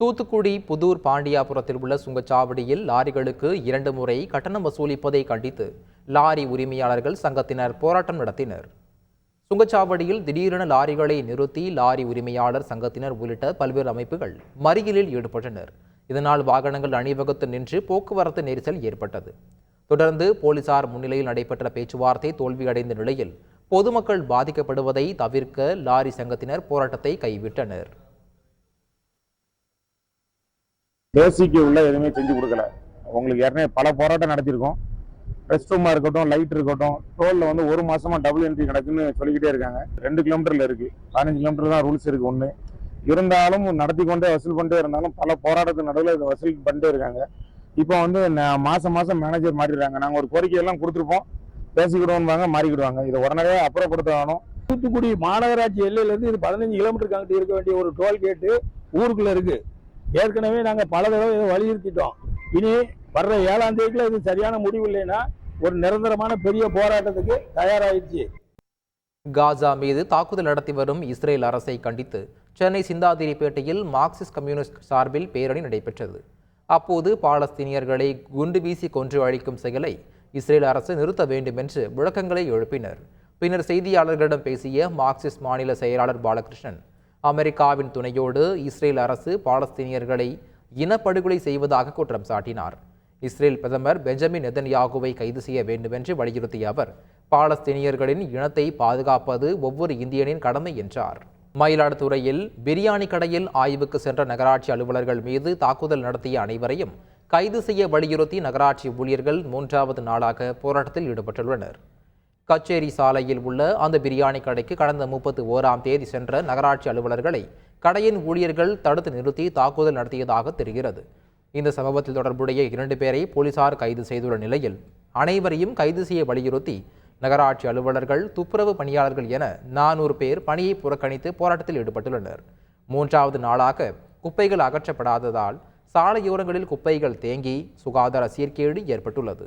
தூத்துக்குடி புதூர் பாண்டியாபுரத்தில் உள்ள சுங்கச்சாவடியில் லாரிகளுக்கு இரண்டு முறை கட்டணம் வசூலிப்பதை கண்டித்து லாரி உரிமையாளர்கள் சங்கத்தினர் போராட்டம் நடத்தினர். சுங்கச்சாவடியில் திடீரென லாரிகளை நிறுத்தி லாரி உரிமையாளர் சங்கத்தினர் உள்ளிட்ட பல்வேறு அமைப்புகள் மறியலில் ஈடுபட்டனர். இதனால் வாகனங்கள் அணிவகுத்து நின்று போக்குவரத்து நெரிசல் ஏற்பட்டது. தொடர்ந்து போலீசார் முன்னிலையில் நடைபெற்ற பேச்சுவார்த்தை தோல்வியடைந்த நிலையில் பொதுமக்கள் பாதிக்கப்படுவதை தவிர்க்க லாரி சங்கத்தினர் போராட்டத்தை கைவிட்டனர். பேசிக்கு உள்ள எதுவுமே செஞ்சு கொடுக்கல. உங்களுக்கு ஏற்கனவே பல போராட்டம் நடத்தியிருக்கோம். ரெஸ்ட் ரூமா இருக்கட்டும் லைட் இருக்கட்டும் டோல்ல வந்து ஒரு மாசமா டபுள் என்ட்ரி நடக்குன்னு சொல்லிக்கிட்டே இருக்காங்க. ரெண்டு கிலோமீட்டர்ல இருக்கு. பதினஞ்சு கிலோமீட்டர் தான் ரூல்ஸ் இருக்கு ஒன்று இருந்தாலும் நடத்தி கொண்டே வசூல் பண்ணிட்டே இருந்தாலும் பல போராட்டத்து நடுவில் இதை வசூல் பண்ணிட்டே இருக்காங்க. இப்போ வந்து ந- மாசம் மாசம் மேனேஜர் மாறிடுறாங்க. நாங்கள் ஒரு கோரிக்கையெல்லாம் கொடுத்துருப்போம். பேசிக்கிடுவோம்பாங்க மாறிக்கிடுவாங்க. இதை உடனே அப்புறப்படுத்தணும். தூத்துக்குடி மாநகராட்சி எல்லையிலேருந்து இது பதினஞ்சு கிலோமீட்டருக்கு அங்கிட்டு இருக்க வேண்டிய ஒரு டோல் கேட்டு ஊருக்குள்ள ஏற்கனவே நாங்க பல தடவை இதை வலியுறுத்திட்டோம் இனி வர்ற ஏழாம் தேதிக்குள்ள இது சரியான முடிவு இல்லைன்னா ஒரு நிரந்தரமான பெரிய போராட்டத்துக்கு தயாராயிடுச்சு. காசா மீது தாக்குதல் நடத்தி வரும் இஸ்ரேல் அரசை கண்டித்து சென்னை சிந்தாதிரிப்பேட்டையில் மார்க்சிஸ்ட் கம்யூனிஸ்ட் சார்பில் பேரணி நடைபெற்றது. அப்போது பாலஸ்தீனியர்களை குண்டு வீசி கொன்று அழிக்கும் செயலை இஸ்ரேல் அரசு நிறுத்த வேண்டும் என்று விளக்கங்களை எழுப்பினர். பின்னர் செய்தியாளர்களிடம் பேசிய மார்க்சிஸ்ட் மாநில செயலாளர் பாலகிருஷ்ணன் அமெரிக்காவின் துணையோடு இஸ்ரேல் அரசு பாலஸ்தீனியர்களை இனப்படுகொலை செய்வதாக குற்றம் சாட்டினார். இஸ்ரேல் பிரதமர் பெஞ்சமின் நெதன்யாகுவை கைது செய்ய வேண்டுமென்று வலியுறுத்திய அவர் பாலஸ்தீனியர்களின் இனத்தை பாதுகாப்பது ஒவ்வொரு இந்தியனின் கடமை என்றார். மயிலாடுதுறையில் பிரியாணி கடையில் ஆய்வுக்கு சென்ற நகராட்சி அலுவலர்கள் மீது தாக்குதல் நடத்திய அனைவரையும் கைது செய்ய வலியுறுத்தி நகராட்சி ஊழியர்கள் மூன்றாவது நாளாக போராட்டத்தில் ஈடுபட்டுள்ளனர். கச்சேரி சாலையில் உள்ள அந்த பிரியாணி கடைக்கு கடந்த முப்பத்து ஓராம் தேதி சென்ற நகராட்சி அலுவலர்களை கடையின் ஊழியர்கள் தடுத்து நிறுத்தி தாக்குதல் நடத்தியதாக தெரிகிறது. இந்த சம்பவத்தில் தொடர்புடைய இரண்டு பேரை போலீசார் கைது செய்துள்ள நிலையில் அனைவரையும் கைது செய்ய வலியுறுத்தி நகராட்சி அலுவலர்கள் துப்புரவு பணியாளர்கள் என நானூறு பேர் பணியை புறக்கணித்து போராட்டத்தில் ஈடுபட்டுள்ளனர். மூன்றாவது நாளாக குப்பைகள் அகற்றப்படாததால் சாலையோரங்களில் குப்பைகள் தேங்கி சுகாதார சீர்கேடு ஏற்பட்டுள்ளது.